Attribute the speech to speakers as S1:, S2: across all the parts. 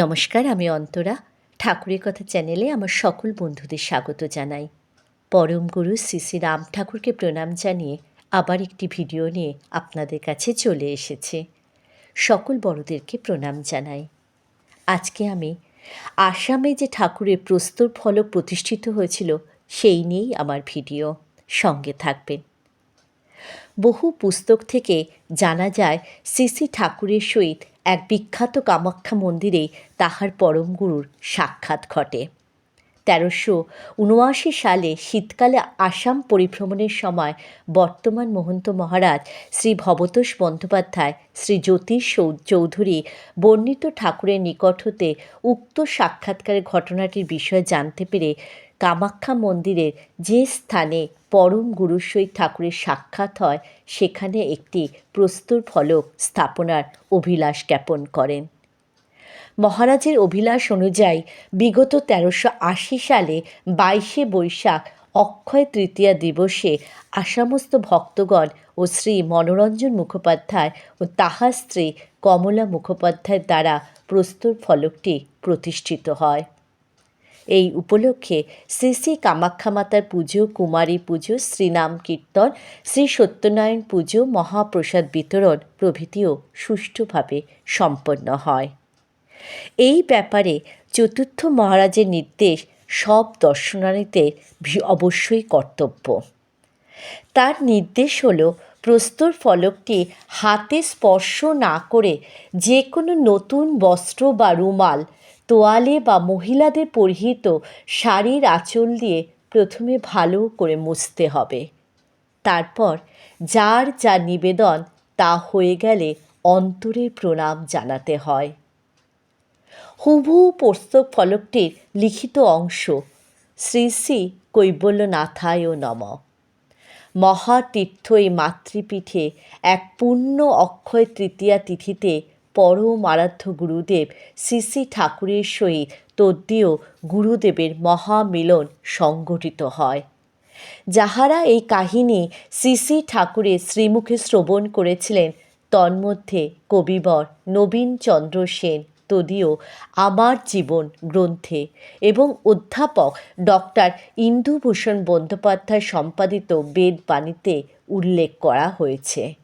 S1: নমস্কার, আমি অন্তরা। ঠাকুরের কথা চ্যানেলে আমার সকল বন্ধুদের স্বাগত জানাই। পরম গুরু শ্রী শ্রী রাম ঠাকুরকে প্রণাম জানিয়ে আবার একটি ভিডিও নিয়ে আপনাদের কাছে চলে এসেছে। সকল বড়দেরকে প্রণাম জানাই। আজকে আমি আসামে যে ঠাকুরের প্রস্তর ফলক প্রতিষ্ঠিত হয়েছিল, সেই নিয়েই আমার ভিডিও। সঙ্গে থাকবেন। বহু পুস্তক থেকে জানা যায়, শ্রী শ্রী ঠাকুরের সহিত এক বিখ্যাত কামাখ্যা মন্দিরে তাহার পরম গুরুর সাক্ষাৎ ঘটে। তেরোশো উনআশি সালে শীতকালে আসাম পরিভ্রমণের সময় বর্তমান মহন্ত মহারাজ শ্রী ভবতোষ বন্দ্যোপাধ্যায়, শ্রী জ্যোতিষ চৌধুরী বর্ণিত ঠাকুরের নিকট হতে উক্ত সাক্ষাৎকারের ঘটনাটির বিষয়ে জানতে পেরে কামাখ্যা মন্দিরের যে স্থানে পরম গুরুর সহিত ঠাকুরের সাক্ষাৎ হয়, সেখানে একটি প্রস্তর ফলক স্থাপনার অভিলাষ জ্ঞাপন করেন। মহারাজের অভিলাষ অনুযায়ী, বিগত তেরোশো আশি সালে বাইশে বৈশাখ অক্ষয় তৃতীয়া দিবসে আসামস্ত ভক্তগণ ও শ্রী মনোরঞ্জন মুখোপাধ্যায় ও তাহার স্ত্রী কমলা মুখোপাধ্যায়ের দ্বারা প্রস্তর ফলকটি প্রতিষ্ঠিত হয়। এই উপলক্ষে শ্রী শ্রী কামাখ্যা মাতার পুজো, কুমারী পুজো, শ্রীনাম কীর্তন, শ্রী সত্যনারায়ণ পুজো, মহাপ্রসাদ বিতরণ প্রভৃতিও সুষ্ঠুভাবে সম্পন্ন হয়। এই ব্যাপারে চতুর্থ মহারাজের নির্দেশ সব দর্শনার্থীদের ভি- অবশ্যই কর্তব্য। তার নির্দেশ হলো প্রস্তর ফলকটি হাতে স্পর্শ না করে যে কোনো নতুন বস্ত্র বা রুমাল তোয়ালে বা মহিলাদের পরিহিত শাড়ির আঁচল দিয়ে প্রথমে ভালো করে মুছতে হবে। তারপর যার যা নিবেদন তা হয়ে গেলে অন্তরে প্রণাম জানাতে হয়। হুবহু পুস্তক ফলকটির লিখিত অংশ শ্রী শ্রী কৈবল্যনাথায় নম। মহাতীর্থ এই মাতৃপীঠে এক পূর্ণ অক্ষয় তৃতীয়া তিথিতে পরম আরাধ্য গুরুদেব শ্রী ঠাকুরের সহিত তদ্দীয় গুরুদেবের মহামিলন সংগঠিত হয়। যাহারা এই কাহিনী শ্রী ঠাকুরের শ্রীমুখে শ্রবণ করেছিলেন, তন্মধ্যে কবিবর নবীনচন্দ্র সেন তদীয় আমার জীবন গ্রন্থে এবং অধ্যাপক ডক্টর ইন্দুভূষণ বন্দ্যোপাধ্যায় সম্পাদিত বেদবাণীতে উল্লেখ করা হয়েছে।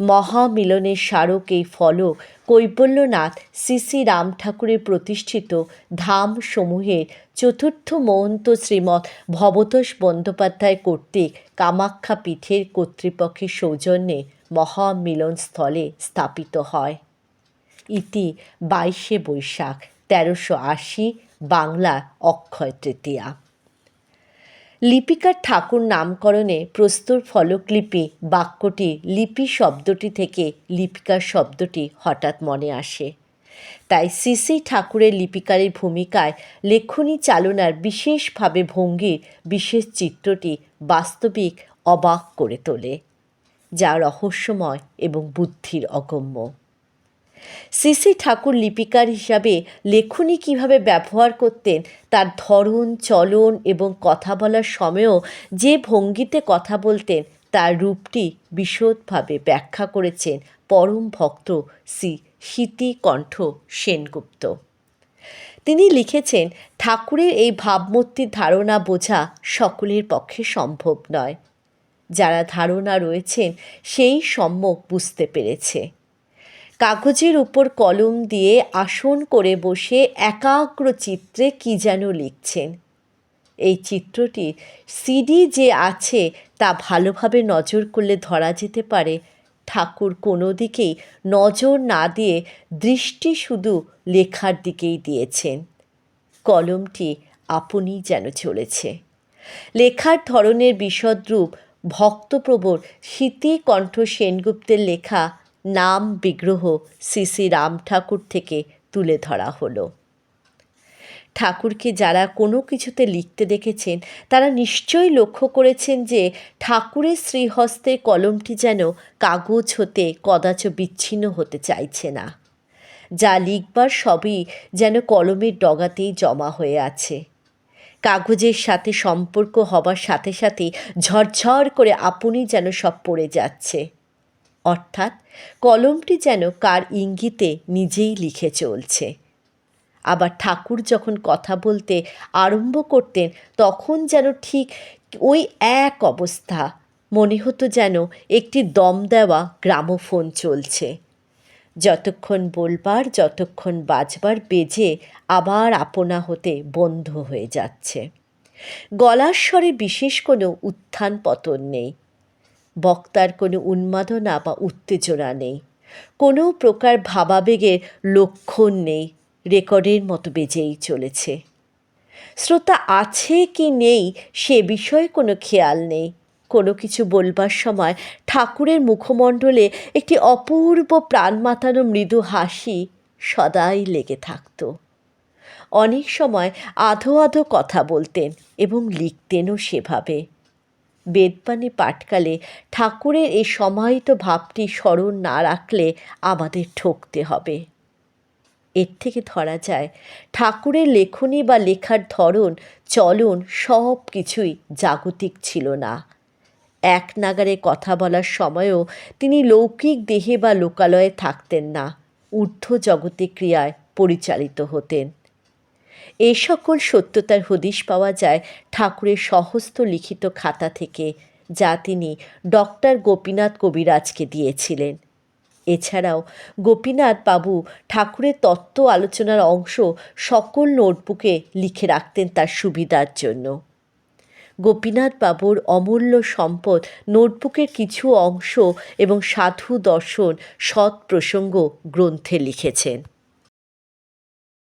S1: মহামিলনের স্মারক এই ফলক কৈবল্যনাথ শ্রী রাম ঠাকুরের প্রতিষ্ঠিত ধাম সমূহের চতুর্থ মহন্ত শ্রীমৎ ভবতোষ বন্দ্যোপাধ্যায় কর্তৃক কামাখ্যা পীঠের কর্তৃপক্ষের সৌজন্যে মহামিলন স্থলে স্থাপিত হয়। ইতি বাইশে বৈশাখ, তেরোশো আশি, বাংলা অক্ষয় তৃতীয়া। লিপিকার ঠাকুর নামকরণে প্রস্তর ফলকলিপি, বাক্যটি, লিপি শব্দটি থেকে লিপিকার শব্দটি হঠাৎ মনে আসে। তাই শ্রী ঠাকুরের লিপিকারের ভূমিকায় লেখনী চালনার বিশেষভাবে ভঙ্গির বিশেষ চিত্রটি বাস্তবিক অবাক করে তোলে, যা রহস্যময় এবং বুদ্ধির অগম্য। শ্রী ঠাকুর লিপিকার হিসাবে লেখনী কীভাবে ব্যবহার করতেন, তার ধরন, চলন এবং কথা বলার সময়ও যে ভঙ্গিতে কথা বলতেন, তার রূপটি বিশদভাবে ব্যাখ্যা করেছেন পরম ভক্ত শ্রী স্মৃতিকণ্ঠ সেনগুপ্ত। তিনি লিখেছেন, ঠাকুরের এই ভাবমূর্তির ধারণা বোঝা সকলের পক্ষে সম্ভব নয়। যারা ধারণা রয়েছেন, সেই সম্যক বুঝতে পেরেছে। কাগজের উপর কলম দিয়ে আসন করে বসে একাগ্র চিত্রে কী যেন লিখছেন। এই চিত্রটি সিডি যে আছে তা ভালোভাবে নজর করলে ধরা যেতে পারে। ঠাকুর কোনো দিকেই নজর না দিয়ে দৃষ্টি শুধু লেখার দিকেই দিয়েছেন। কলমটি আপনি যেন চলেছে। লেখার ধরনের বিশদরূপ ভক্তপ্রবর স্মৃতিকণ্ঠ সেনগুপ্তের লেখা নাম বিগ্রহ শ্রী শ্রী রাম ঠাকুর থেকে তুলে ধরা হলো। ঠাকুরকে যারা কোনো কিছুতে লিখতে দেখেছেন, তারা নিশ্চয়ই লক্ষ্য করেছেন যে ঠাকুরের শ্রীহস্তের কলমটি যেন কাগজ হতে কদাচ বিচ্ছিন্ন হতে চাইছে না। যা লিখবার সবই যেন কলমের ডগাতেই জমা হয়ে আছে। কাগজের সাথে সম্পর্ক হবার সাথে সাথে ঝরঝর করে আপনি যেন সব পড়ে যাচ্ছে। অর্থাৎ কলমটি যেন কার ইঙ্গিতে নিজেই লিখে চলছে। আবার ঠাকুর যখন কথা বলতে আরম্ভ করতেন, তখন যেন ঠিক ওই এক অবস্থা, মনে হতো যেন একটি দম দেওয়া গ্রামোফোন চলছে। যতক্ষণ বলবার, যতক্ষণ বাজবার বেজে আবার আপনা হতে বন্ধ হয়ে যাচ্ছে। গলার স্বরে বিশেষ কোনো উত্থান পতন নেই। বক্তার কোনো উন্মাদনা বা উত্তেজনা নেই। কোনো প্রকার ভাবাবেগের লক্ষণ নেই। রেকর্ডের মতো বেজেই চলেছে। শ্রোতা আছে কি নেই সে বিষয়ে কোনো খেয়াল নেই। কোনো কিছু বলবার সময় ঠাকুরের মুখমণ্ডলে একটি অপূর্ব প্রাণ মাতানো মৃদু হাসি সদাই লেগে থাকতো। অনেক সময় আধো আধো কথা বলতেন এবং লিখতেনও সেভাবে। বেদপানি পাঠকালে ঠাকুরের এই সমাহিত ভাবটি স্মরণ না রাখলে আমাদের ঠকতে হবে। এর থেকে ধরা যায়, ঠাকুরের লেখনী বা লেখার ধরন, চলন সব কিছুই জাগতিক ছিল না। এক নাগারে কথা বলার সময়ও তিনি লৌকিক দেহে বা লোকালয়ে থাকতেন না ঊর্ধ্ব জগতে ক্রিয়ায় পরিচালিত হতেন। এ সকল সত্যতার হদিশ পাওয়া যায় ঠাকুরের সহস্ত লিখিত খাতা থেকে, যা তিনি ডক্টর গোপীনাথ কবিরাজকে দিয়েছিলেন। এছাড়াও গোপীনাথ বাবু ঠাকুরের তত্ত্ব আলোচনার অংশ সকল নোটবুকে লিখে রাখতেন তার সুবিধার জন্য। গোপীনাথ বাবুর অমূল্য সম্পদ নোটবুকের কিছু অংশ এবং সাধু দর্শন সৎ প্রসঙ্গ গ্রন্থে লিখেছেন।